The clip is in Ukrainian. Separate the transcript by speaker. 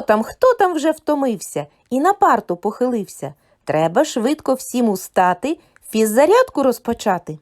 Speaker 1: Хто там, хто там вже втомився і на парту похилився? Треба швидко всім устати, фіззарядку розпочати.